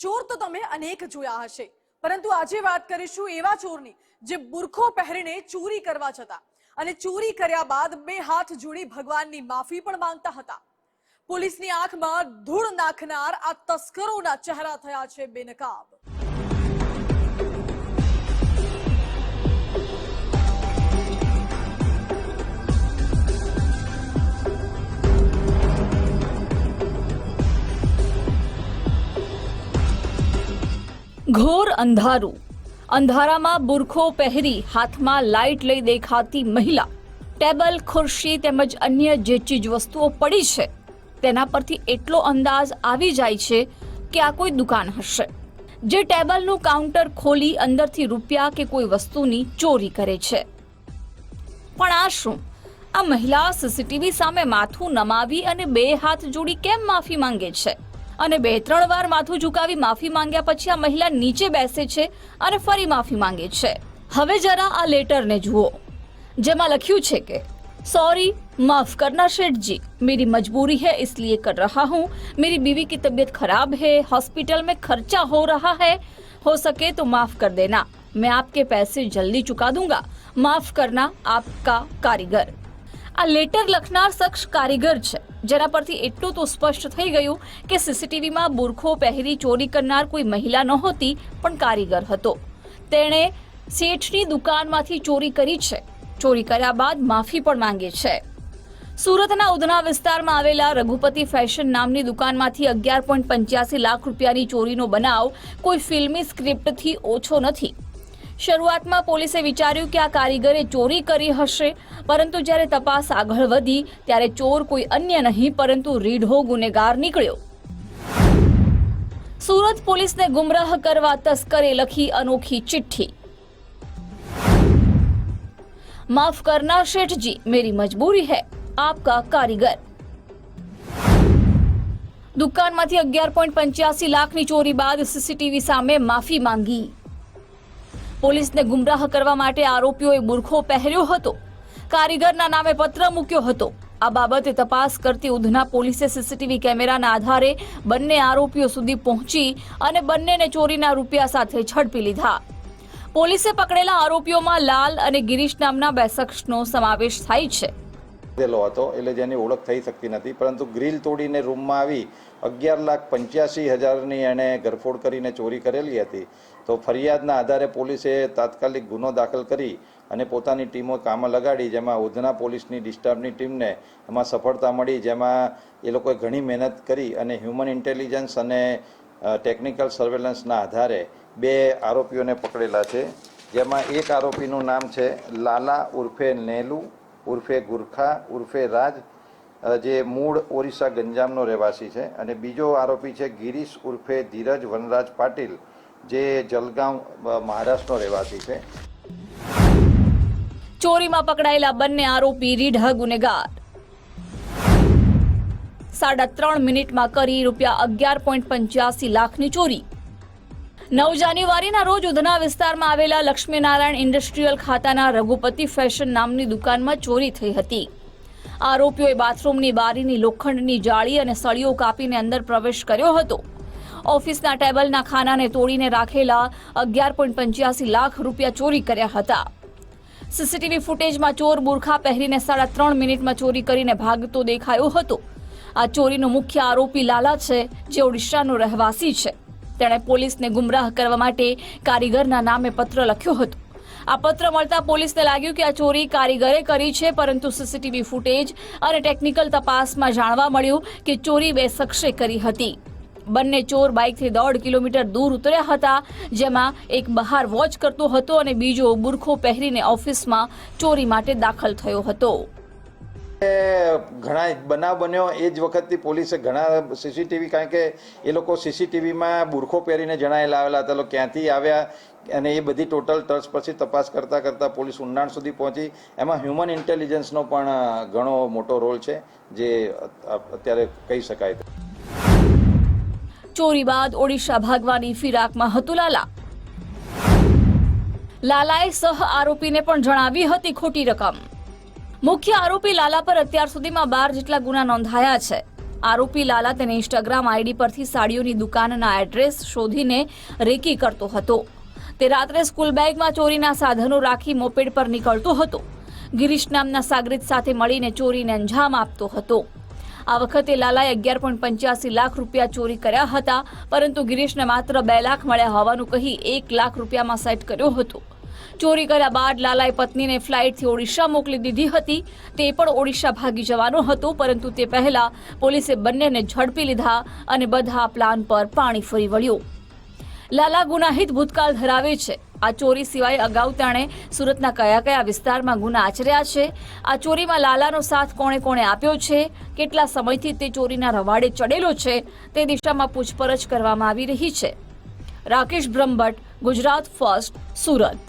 ચોર તો તમે અનેક જોયા હશે. પરંતુ આજે વાત કરીશું એવા ચોરની જે બુરખો પહેરીને ચોરી કરવા જતા અને ચોરી કર્યા બાદ બે હાથ જોડી ભગવાનની માફી પણ માંગતા હતા. પોલીસની આંખમાં ધૂળ નાખનાર આ તસ્કરોના ચહેરા થયા છે બેનકાબ. ઘોર અંધારું. અંધારામાં બુરખો પહેરી હાથમાં લાઇટ લઈ દેખાતી મહિલા. ટેબલ, ખુરશી તેમજ અન્ય જે ચીજ વસ્તુઓ પડી છે, તેના પરથી એટલો અંદાજ આવી જાય છે કે આ કોઈ દુકાન હશે. જે ટેબલનું કાઉન્ટર ખોલી અંદરથી રૂપિયા કે કોઈ વસ્તુની ચોરી કરે છે. પણ આ શું? આ મહિલા સીસીટીવી સામે માથું નમાવી અને બે હાથ જોડી કેમ માફી માંગે છે? અને બે ત્રણ વાર માથું ઝુકાવી માફી માંગ્યા પછી આ મહિલા નીચે બેસે છે અને ફરી માફી માંગે છે હવે જરા આ લેટરને જુઓ જેમાં લખ્યું છે કે सॉरी माफ करना शेठ जी मेरी मजबूरी है इसलिए कर रहा हूँ मेरी बीवी की तबीयत खराब है हॉस्पिटल में खर्चा हो रहा है हो सके तो माफ कर देना मैं आपके पैसे जल्दी चुका दूंगा माफ करना आपका कारीगर આ લેટર લખનાર શખ્સ કારીગર છે. જેના પરથી એટલું તો સ્પષ્ટ થઈ ગયું કે સીસીટીવીમાં બુરખો પહેરી ચોરી કરનાર કોઈ મહિલા નહોતી, પણ કારીગર હતો. તેણે શેઠની દુકાનમાંથી ચોરી કરી છે. ચોરી કર્યા બાદ માફી પણ માંગે છે. સુરતના ઉધના વિસ્તારમાં આવેલા રઘુપતિ ફેશન નામની દુકાનમાંથી અગિયાર પોઈન્ટ પંચ્યાસી લાખ રૂપિયાની ચોરીનો બનાવ કોઈ ફિલ્મી સ્ક્રિપ્ટથી ઓછો નથી. શરૂઆતમાં પોલીસે વિચાર્યું કે આ કારીગરે ચોરી કરી હશે, પરંતુ જ્યારે તપાસ આગળ વધી, ત્યારે ચોર કોઈ અન્ય નહીં, પરંતુ રીઢો ગુનેગાર નીકળ્યો. સુરત પોલીસને ગુમરાહ કરવા તસ્કરે લખી અનોખી ચિઠ્ઠી. માફ કરના શેઠજી, મેરી મજબૂરી હૈ, આપકા કારીગર. દુકાનમાંથી અગિયાર પોઈન્ટ પંચ્યાસી લાખની ચોરી બાદ સીસીટીવી સામે માફી માંગી. પોલીસને ગુમરાહ કરવા માટે આરોપીઓએ બુરખો પહેર્યો હતો. કારીગરના નામે પત્ર મૂક્યો હતો. આ બાબતે તપાસ કરતી ઉધના પોલીસે સીસીટીવી કેમેરાના આધારે બંને આરોપીઓ સુધી પહોંચી અને બંનેને ચોરીના રૂપિયા સાથે ઝડપી લીધા. પોલીસે પકડેલા આરોપીઓમાં લાલ અને ગિરીશ નામના બે શખ્સનો સમાવેશ થાય છે. લીધેલો હતો એટલે જેની ઓળખ થઈ શકતી નથી. પરંતુ ગ્રીલ તોડીને રૂમમાં આવી અગિયાર લાખ પંચ્યાસી હજારની એણે ઘરફોડ કરીને ચોરી કરેલી હતી. તો ફરિયાદના આધારે પોલીસે તાત્કાલિક ગુનો દાખલ કરી અને પોતાની ટીમો કામમાં લગાડી, જેમાં ઉધના પોલીસની ડિસ્ટર્બની ટીમને એમાં સફળતા મળી, જેમાં એ લોકોએ ઘણી મહેનત કરી અને હ્યુમન ઇન્ટેલિજન્સ અને ટેકનિકલ સર્વેલન્સના આધારે બે આરોપીઓને પકડેલા છે. જેમાં એક આરોપીનું નામ છે લાલા ઉર્ફે નેલુ ઉર્ફે ગુરખા, ઉર્ફે રાજ જે મૂળ ઓરિસ્સા ગંજામનો રહેવાસી છે. અને બીજો આરોપી છે ગિરીશ ઉર્ફે ધીરજ વનરાજ પાટીલ, જે જલગાંવ મહારાષ્ટ્રનો રહેવાસી છે. ચોરીમાં પકડાયેલા બંને આરોપી રીઢા ગુનેગાર. સાડા ત્રણ મિનિટમાં કરી રૂપિયા અગિયાર પોઈન્ટ પંચ્યાસી લાખની ચોરી. નવ જાન્યુઆરીના રોજ ઉધના વિસ્તારમાં આવેલા લક્ષ્મીનારાયણ ઇન્ડસ્ટ્રીયલ ખાતાના રઘુપતિ ફેશન નામની દુકાનમાં ચોરી થઈ હતી. આરોપીઓએ બાથરૂમની બારીની લોખંડની જાળી અને સળીઓ કાપીને અંદર પ્રવેશ કર્યો હતો. ઓફિસના ટેબલના ખાનાને તોડીને રાખેલા અગિયાર પોઈન્ટ પંચ્યાસી લાખ રૂપિયા ચોરી કર્યા હતા. સીસીટીવી ફૂટેજમાં ચોર બુરખા પહેરીને સાડા ત્રણ મિનિટમાં ચોરી કરીને ભાગતો દેખાયો હતો. આ ચોરીનો મુખ્ય આરોપી લાલા છે, જે ઓડિશાનો રહેવાસી છે. તેણે પોલીસને ગુમરાહ કરવા માટે કારીગરના નામે પત્ર લખ્યો હતો. આ પત્ર મળતા પોલીસને લાગ્યું કે આ ચોરી કારીગરે કરી છે, પરંતુ સીસીટીવી ફૂટેજ અને ટેકનિકલ તપાસમાં જાણવા મળ્યું કે ચોરી બે શખ્સે કરી હતી. બંને ચોર બાઇકથી દોઢ કિલોમીટર દૂર ઉતર્યા હતા, જેમાં એક બહાર વોચ કરતો હતો અને બીજો બુરખો પહેરીને ઓફિસમાં ચોરી માટે દાખલ થયો હતો. ઘણા બનાવ બન્યો. એ જ વખતથી પોલીસે ઘણા સીસીટીવી, કારણ કે એ લોકો સીસીટીવીમાં બુરખો પહેરીને જણાયેલા આવેલા હતા. ક્યાંથી આવ્યા અને એ બધી ટોટલ ટચ પછી તપાસ કરતાં કરતાં પોલીસ ઊંડાણ સુધી પહોંચી. એમાં હ્યુમન ઇન્ટેલિજન્સનો પણ ઘણો મોટો રોલ છે, જે અત્યારે કહી શકાય. ચોરી બાદ ઓડિશા ભાગવાની ફિરાકમાં હતું લાલા. લાલાએ સહ આરોપીને પણ જણાવી હતી ખોટી રકમ. મુખ્ય આરોપી લાલા પર અત્યાર સુધીમાં બાર જેટલા ગુના નોંધાયા છે. આરોપી લાલા તેને ઇન્સ્ટાગ્રામ આઈડી પરથી સાડીઓની દુકાનના એડ્રેસ શોધીને રેકી કરતો હતો. તે રાત્રે સ્કૂલ બેગમાં ચોરીના સાધનો રાખી મોપેડ પર નીકળતો હતો. ગિરીશ નામના સાગરીત સાથે મળીને ચોરીને અંજામ આપતો હતો. આ વખતે લાલાએ અગિયાર પોઈન્ટ પંચ્યાસી લાખ રૂપિયા ચોરી કર્યા હતા, પરંતુ ગિરીશને માત્ર બે લાખ મળ્યા હોવાનું કહી એક લાખ રૂપિયામાં સેટ કર્યો હતો. ચોરી કર્યા બાદ લાલાએ પત્નીને ફ્લાઇટથી ઓડિશા મોકલી દીધી હતી. તે પણ ઓડિશા ભાગી જવાનો હતો, પરંતુ તે પહેલા પોલીસે બંનેને ઝડપી લીધા અને બધા પ્લાન પર પાણી ફરી વળ્યું. લાલા ગુનાહિત ભૂતકાળ ધરાવે છે. આ ચોરી સિવાય અગાઉ તેણે સુરતના કયા કયા વિસ્તારમાં ગુના આચર્યા છે? આ ચોરીમાં લાલાનો સાથ કોણે કોણે આપ્યો છે? કેટલા સમયથી તે ચોરીના રવાડે ચડેલો છે? તે દિશામાં પૂછપરછ કરવામાં આવી રહી છે. રાકેશ બ્રહ્મભટ્ટ, ગુજરાત ફર્સ્ટ, સુરત.